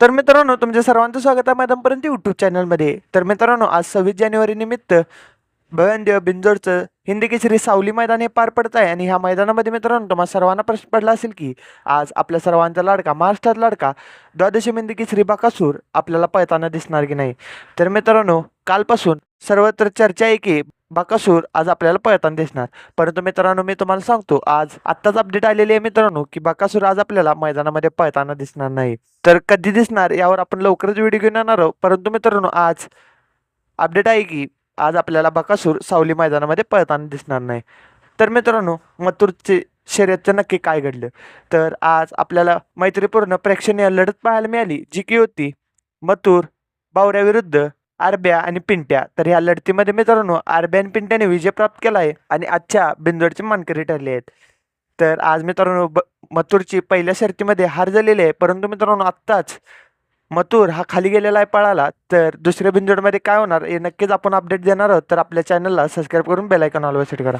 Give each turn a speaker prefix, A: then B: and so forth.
A: तर मित्रांनो तुमच्या सर्वांचं स्वागत आहे मैदानपर्यंत यूट्यूब चॅनलमध्ये. तर मित्रांनो आज सव्वीस जानेवारी निमित्त भवनदेव बिंजोडचं हिंदी केसरी सावली मैदान हे पार पडत आहे. आणि ह्या मैदानामध्ये मित्रांनो तुम्हाला सर्वांना प्रश्न पडला असेल की आज आपल्या सर्वांचा लाडका महाराष्ट्रात लाडका द्वादशी हिंदी केसरी बाकासूर आपल्याला पळताना दिसणार की नाही? तर मित्रांनो कालपासून सर्वत्र चर्चा आहे की बाकासूर आज आपल्याला पळताना दिसणार. परंतु मित्रांनो मी तुम्हाला सांगतो आज आत्ताच अपडेट आलेली आहे मित्रांनो की बाकासूर आज आपल्याला मैदानामध्ये पळताना दिसणार नाही. तर कधी दिसणार यावर आपण लवकरच व्हिडिओ घेऊन येणार आहोत. परंतु मित्रांनो आज अपडेट आहे की आज आपल्याला बकासूर सावली मैदानामध्ये पळताना दिसणार नाही. तर मित्रांनो मथुरचे शर्यतचं नक्की काय घडलं? तर आज आपल्याला मैत्रीपूर्ण प्रेक्षणीय लढत पाहायला मिळाली जी की होती मथुर बावऱ्याविरुद्ध आरब्या आणि पिंट्या. तर ह्या लढतीमध्ये मित्रांनो आरब्या आणि पिंट्याने विजय प्राप्त केला आहे आणि आजच्या बिंदोडचे मानकरी ठरले आहेत. तर आज मित्रांनो ब मथुरची पहिल्या शर्तीमध्ये हार झालेली आहे. परंतु मित्रांनो आत्ताच मथुर हा खाली गेलेला आहे पळाला. तर दुसऱ्या बिंदोडमध्ये काय होणार हे नक्कीच आपण अपडेट देणार आहोत. तर आपल्या चॅनलला सबस्क्राईब करून बेलायकॉन ऑलवर सेट करा.